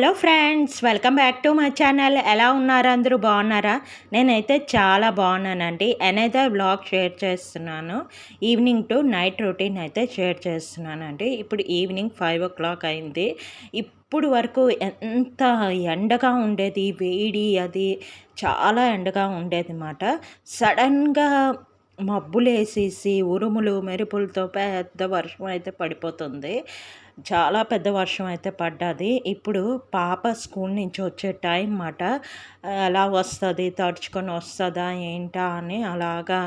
Hello friends welcome back to my channel. ఎలా ఉన్నారు అందరూ? బాగున్నారా? నేనైతే చాలా బాగున్నానండి. నేనైతే బ్లాగ్ షేర్ చేస్తున్నాను. ఈవినింగ్ టు నైట్ రొటీన్ అయితే షేర్ చేస్తున్నానండి. ఇప్పుడు ఈవినింగ్ ఫైవ్ ఓ క్లాక్ అయింది. ఇప్పుడు వరకు ఎంత ఎండగా ఉండేది వేడి అది చాలా ఎండగా ఉండేది అన్నమాట సడన్గా మబ్బులు వేసేసి ఉరుములు మెరుపులతో పెద్ద వర్షం అయితే పడిపోతుంది. చాలా పెద్ద వర్షం అయితే పడ్డది. ఇప్పుడు పాప స్కూల్ నుంచి వచ్చే టైం మాట ఎలా వస్తుంది తడుచుకొని వస్తుందా ఏంటా అని అలాగా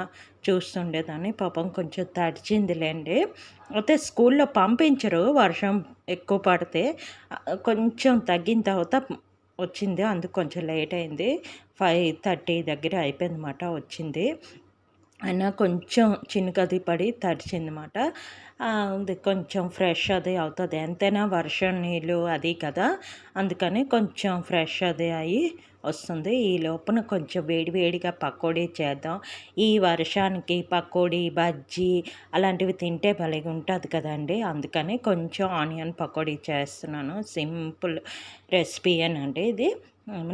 చూస్తుండేదాన్ని. పాపం కొంచెం తడిచిందిలేండి. అయితే స్కూల్లో పంపించరు వర్షం ఎక్కువ పడితే. కొంచెం తగ్గిన తర్వాత వచ్చింది. అందుకు కొంచెం లేట్ అయింది. ఫైవ్ థర్టీ దగ్గర అయిపోయింది అనమాట వచ్చింది. అయినా కొంచెం చినుకది పడి తడిచిందన్నమాట అది కొంచెం ఫ్రెష్ అది అవుతుంది. ఎంతైనా వర్షం నీళ్ళు అది కదా. అందుకని కొంచెం ఫ్రెష్ అది అయ్యి వస్తుంది. ఈ లోపల కొంచెం వేడి వేడిగా పకోడీ చేద్దాం. ఈ వర్షానికి పకోడీ బజ్జీ అలాంటివి తింటే భలేగా ఉంటుంది కదండి. అందుకని కొంచెం ఆనియన్ పకోడీ చేస్తున్నాను. సింపుల్ రెసిపీ అండి ఇది.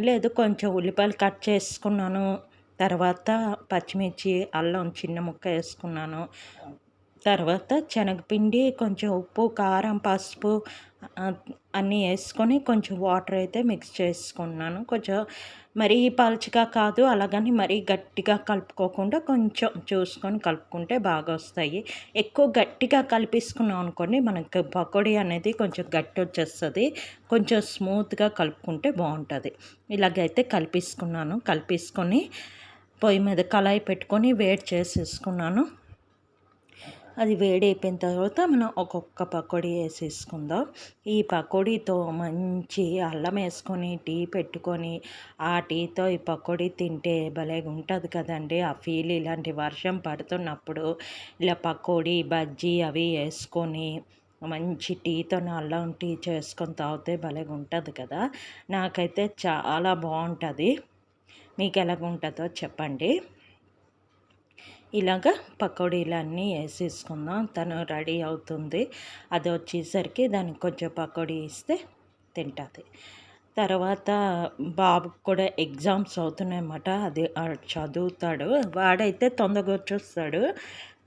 లేదు కొంచెం ఉల్లిపాయలు కట్ చేసుకున్నాను. తర్వాత పచ్చిమిర్చి అల్లం చిన్న ముక్క వేసుకున్నాను. తర్వాత శనగపిండి కొంచెం ఉప్పు కారం పసుపు అన్నీ వేసుకొని కొంచెం వాటర్ అయితే మిక్స్ చేసుకున్నాను. కొంచెం మరీ పలుచగా కాదు అలాగని మరీ గట్టిగా కలుపుకోకుండా కొంచెం చూసుకొని కలుపుకుంటే బాగా వస్తాయి. ఎక్కువ గట్టిగా కలిపేసుకున్నాం అనుకోండి మనకి పకోడీ అనేది కొంచెం గట్టి వచ్చేస్తుంది. కొంచెం స్మూత్గా కలుపుకుంటే బాగుంటుంది. ఇలాగైతే కలిపేసుకున్నాను. కలిపేసుకొని పొయ్యి మీద కళాయి పెట్టుకొని వేడి చేసేసుకున్నాను అది వేడి అయిపోయిన తర్వాత మనం ఒక్కొక్క పకోడీ వేసేసుకుందాం. ఈ పకోడీతో మంచి అల్లం వేసుకొని టీ పెట్టుకొని ఆ టీతో ఈ పకోడీ తింటే భలేగా ఉంటుంది కదండి. ఆ ఫీల్ ఇలాంటి వర్షం పడుతున్నప్పుడు ఇలా పకోడీ బజ్జీ అవి వేసుకొని మంచి టీతో అల్లం టీ చేసుకొని తాగితే భలేగా ఉంటుంది కదా. నాకైతే చాలా బాగుంటుంది. మీకు ఎలాగ ఉంటుందో చెప్పండి. ఇలాగ పకోడీలన్నీ వేసేసుకుందాం తను రెడీ అవుతుంది. అది వచ్చేసరికి దానికి కొంచెం పకోడీ ఇస్తే తింటుంది. తర్వాత బాబుకి కూడా ఎగ్జామ్స్ అవుతున్నాయన్నమాట. అది చదువుతాడు. వాడైతే తొందరగా వచ్చేస్తాడు.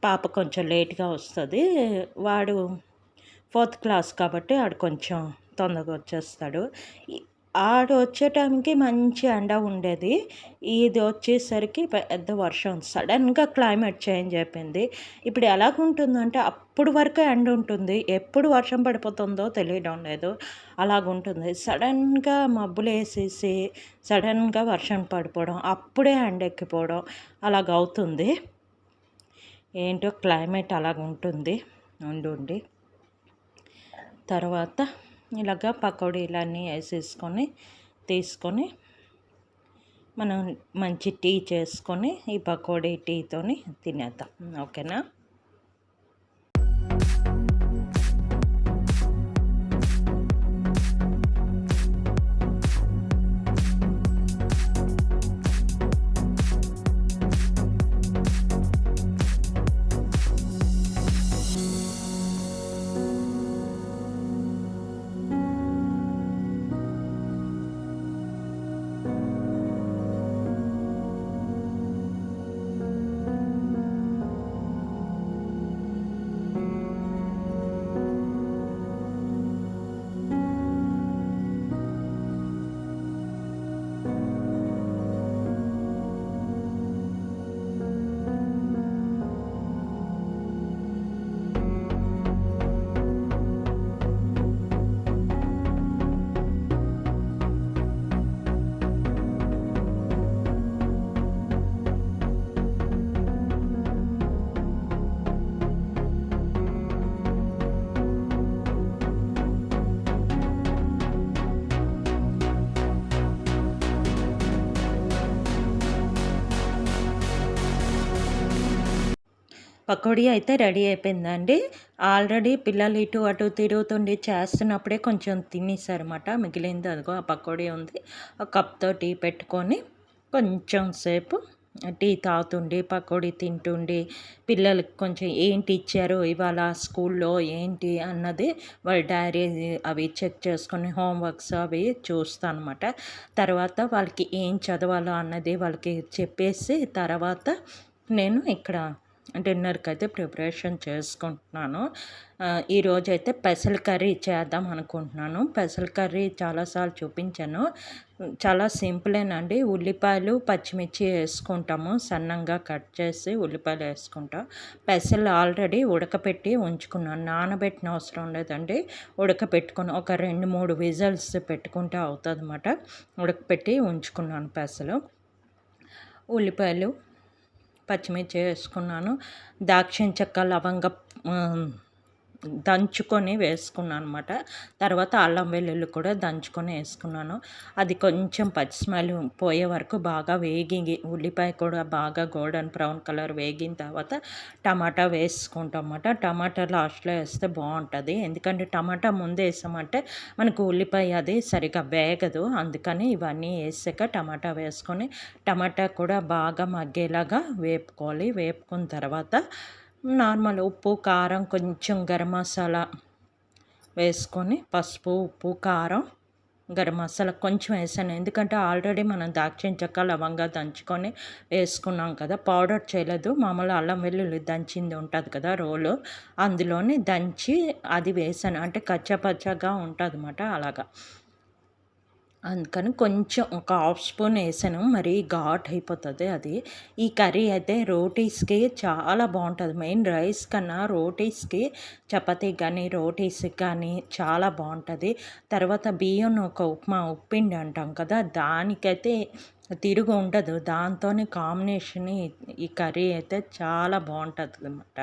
పాప కొంచెం లేట్గా వస్తుంది. వాడు ఫోర్త్ క్లాస్ కాబట్టి ఆడు కొంచెం తొందరగా వచ్చేస్తాడు. ఆడు వచ్చే టైంకి మంచి ఎండ ఉండేది. ఇది వచ్చేసరికి పెద్ద వర్షం. సడన్గా క్లైమేట్ చేంజ్ అయిపోయింది. ఇప్పుడు ఎలాగుంటుందంటే అప్పుడు వరకు ఎండ ఉంటుంది. ఎప్పుడు వర్షం పడిపోతుందో తెలియడం లేదు. అలాగుంటుంది. సడన్గా మబ్బులు వేసేసి సడన్గా వర్షం పడిపోవడం అప్పుడే ఎండ ఎక్కిపోవడం అలాగవుతుంది. ఏంటో క్లైమేట్ అలాగుంటుంది. ఉండి. తర్వాత ఇలాగ పకోడీలన్నీ వేసేసుకొని తీసుకొని మనం మంచి టీ చేసుకొని ఈ పకోడీ టీతోని తినేద్దాం. ఓకేనా? పకోడీ అయితే రెడీ అయిపోయిందండి. ఆల్రెడీ పిల్లలు ఇటు అటు తిరుగుతుండి చేస్తున్నప్పుడే కొంచెం తినేసారన్నమాట. మిగిలింది అదిగో ఆ పకోడీ ఉంది. ఆ కప్తో టీ పెట్టుకొని కొంచెం సేపు టీ తాగుతుండి పకోడీ తింటుండి పిల్లలకి కొంచెం ఏంటి ఇచ్చారు ఇవాళ స్కూల్లో ఏంటి అన్నది వాళ్ళ డైరీ అవి చెక్ చేసుకొని హోంవర్క్స్ అవి చూస్తాను అనమాట తర్వాత వాళ్ళకి ఏం చదవాలో అన్నది వాళ్ళకి చెప్పేసి తర్వాత నేను ఇక్కడ డిన్నర్కి అయితే ప్రిపరేషన్ చేసుకుంటున్నాను. ఈరోజు అయితే పెసల కర్రీ చేద్దాం అనుకుంటున్నాను. పెసల కర్రీ చాలాసార్లు చూపించాను. చాలా సింపులేనండి. ఉల్లిపాయలు పచ్చిమిర్చి వేసుకుంటాము. సన్నంగా కట్ చేసి ఉల్లిపాయలు వేసుకుంటాం. పెసలు ఆల్రెడీ ఉడకపెట్టి ఉంచుకున్నాను. నానబెట్టిన అవసరం లేదండి. ఉడకపెట్టుకుని ఒక రెండు మూడు విజల్స్ పెట్టుకుంటే అవుతుంది అన్నమాట ఉడకపెట్టి ఉంచుకున్నాను పెసలు. ఉల్లిపాయలు పచ్చిమిర్చి వేసుకున్నాను. దాక్షిణ చెక్క లవంగ దంచుకొని వేసుకున్నాను అనమాట తర్వాత అల్లం వెల్లుల్లి కూడా దంచుకొని వేసుకున్నాను. అది కొంచెం పచ్చి స్మెల్ పోయే వరకు బాగా వేగి ఉల్లిపాయ కూడా బాగా గోల్డెన్ బ్రౌన్ కలర్ వేగిన తర్వాత టమాటా వేసుకుంటాం అన్నమాట. టమాటా లాస్ట్లో వేస్తే బాగుంటుంది. ఎందుకంటే టమాటా ముందు వేసామంటే మనకు ఉల్లిపాయ అది సరిగా వేగదు. అందుకని ఇవన్నీ వేసాక టమాటా వేసుకొని టమాటా కూడా బాగా మగ్గేలాగా వేపుకోవాలి. వేపుకున్న తర్వాత నార్మల్ ఉప్పు కారం కొంచెం గరం మసాలా వేసుకొని పసుపు ఉప్పు కారం గరం మసాలా కొంచెం వేసాను. ఎందుకంటే ఆల్రెడీ మనం దాక్షిణ చెక్క లవంగా దంచుకొని వేసుకున్నాం కదా పౌడర్ చేయలేదు. మామూలు అల్లం వెల్లుల్లి దంచింది ఉంటుంది కదా రోలు అందులోనే దంచి అది వేసాను. అంటే కచ్చపచ్చగా ఉంటుంది అన్నమాట అలాగా. అందుకని కొంచెం ఒక హాఫ్ స్పూన్ వేసాను. మరి ఘాట్ అయిపోతుంది అది. ఈ కర్రీ అయితే రోటీస్కి చాలా బాగుంటుంది. మెయిన్ రైస్ కన్నా రోటీస్కి చపాతీ కానీ రోటీస్కి కానీ చాలా బాగుంటుంది. తర్వాత బియ్యం ఒక ఉప్మా ఉప్పిండి అంటాం కదా దానికైతే తిరుగు ఉండదు. దాంతోనే కాంబినేషన్ ఈ కర్రీ అయితే చాలా బాగుంటుంది అన్నమాట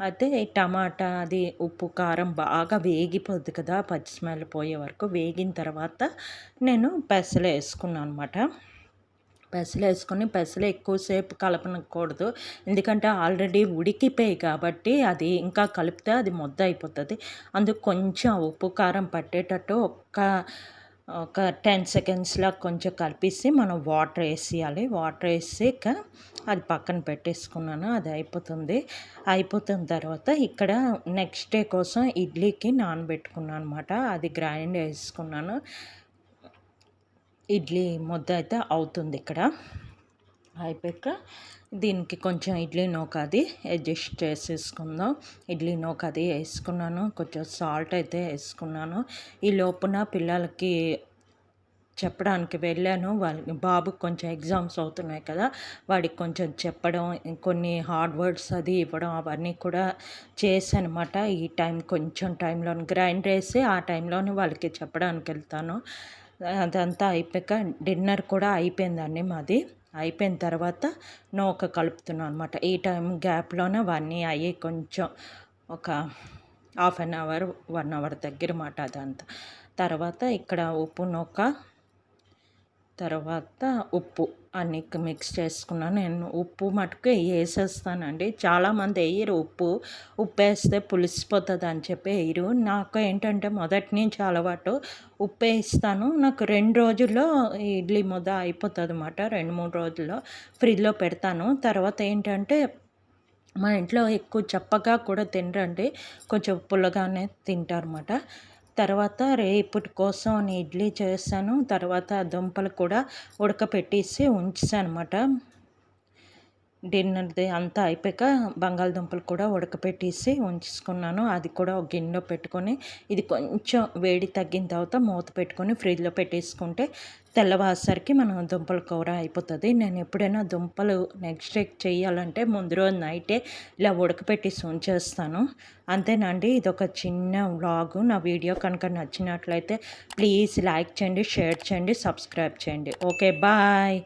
అయితే టమాటా అది ఉప్పు కారం బాగా వేగిపోద్ది కదా పచ్చి స్మెల్ పోయే వరకు. వేగిన తర్వాత నేను పెసలు వేసుకున్నాను అనమాట పెసలు వేసుకొని పెసలు ఎక్కువసేపు కలపనకూడదు ఎందుకంటే ఆల్రెడీ ఉడికిపోయి కాబట్టి అది ఇంకా కలిపితే అది ముద్ద అయిపోతుంది. అందుకు కొంచెం ఉప్పు కారం పట్టేటట్టు ఒక్క ఒక టెన్ సెకండ్స్లో కొంచెం కలిపేసి మనం వాటర్ వేసేయాలి. వాటర్ వేసాక అది పక్కన పెట్టేసుకున్నాను. అది అయిపోతుంది. అయిపోతున్న తర్వాత ఇక్కడ నెక్స్ట్ డే కోసం ఇడ్లీకి నానబెట్టుకున్నాను అనమాట అది గ్రైండ్ వేసుకున్నాను ఇడ్లీ ముద్ద అయితే అవుతుంది ఇక్కడ. అయిపోయాక దీనికి కొంచెం ఇడ్లీ నూక అది అడ్జస్ట్ చేసేసుకుందాం. ఇడ్లీ నూక అది వేసుకున్నాను. కొంచెం సాల్ట్ అయితే వేసుకున్నాను. ఈ లోపున పిల్లలకి చెప్పడానికి వెళ్ళాను. వాళ్ళకి బాబుకి కొంచెం ఎగ్జామ్స్ అవుతున్నాయి కదా వాడికి కొంచెం చెప్పడం కొన్ని హార్డ్ వర్డ్స్ అది ఇవ్వడం అవన్నీ కూడా చేశానమాట. ఈ టైం కొంచెం టైంలో గ్రైండ్ వేసి ఆ టైంలోనే వాళ్ళకి చెప్పడానికి వెళ్తాను. అదంతా అయిపోయాక డిన్నర్ కూడా అయిపోయిందండి మాది. అయిపోయిన తర్వాత నూక కలుపుతున్నాను అనమాట ఈ టైం గ్యాప్లోనే అవన్నీ అయ్యి కొంచెం ఒక half an hour one hour దగ్గర మాట అదంతా. తర్వాత ఇక్కడ ఉప్పు నూక తర్వాత ఉప్పు. అన్ని మిక్స్ చేసుకున్నాను నేను ఉప్పు మటుకు వేసేస్తానండి. చాలామంది వేయరు ఉప్పు. ఉప్పు వేస్తే పులిసిపోతుంది అని చెప్పి వేయరు. నాకు ఏంటంటే మొదటి నుంచి అలవాటు ఉప్పు వేస్తాను. నాకు రెండు రోజుల్లో ఇడ్లీ ముద్ద అయిపోతుంది అన్నమాట రెండు మూడు రోజుల్లో ఫ్రిడ్జ్లో పెడతాను. తర్వాత ఏంటంటే మా ఇంట్లో ఎక్కువ చప్పగా కూడా తినరండి. కొంచెం పుల్లగానే తింటారన్నమాట. తర్వాత రేపటి కోసం నేను ఇడ్లీ చేశాను తర్వాత దుంపలు కూడా ఉడకపెట్టేసి ఉంచాను అనమాట డిన్నర్ది అంతా అయిపోయాక బంగాళదుంపలు కూడా ఉడకపెట్టేసి ఉంచుకున్నాను అది కూడా ఒక గిన్నెలో పెట్టుకొని ఇది కొంచెం వేడి తగ్గిన తర్వాత మూత పెట్టుకొని ఫ్రిడ్జ్లో పెట్టేసుకుంటే తెల్లవారుసరికి మనం దుంపల కూర అయిపోతుంది. నేను ఎప్పుడైనా దుంపలు నెక్స్ట్ డే చేయాలంటే ముందు రోజు నైటే ఇలా ఉడకపెట్టేసి ఉంచేస్తాను. అంతేనండి ఇది ఒక చిన్న వ్లాగు. నా వీడియో కనుక నచ్చినట్లయితే ప్లీజ్ లైక్ చేయండి షేర్ చేయండి సబ్స్క్రైబ్ చేయండి. Okay bye.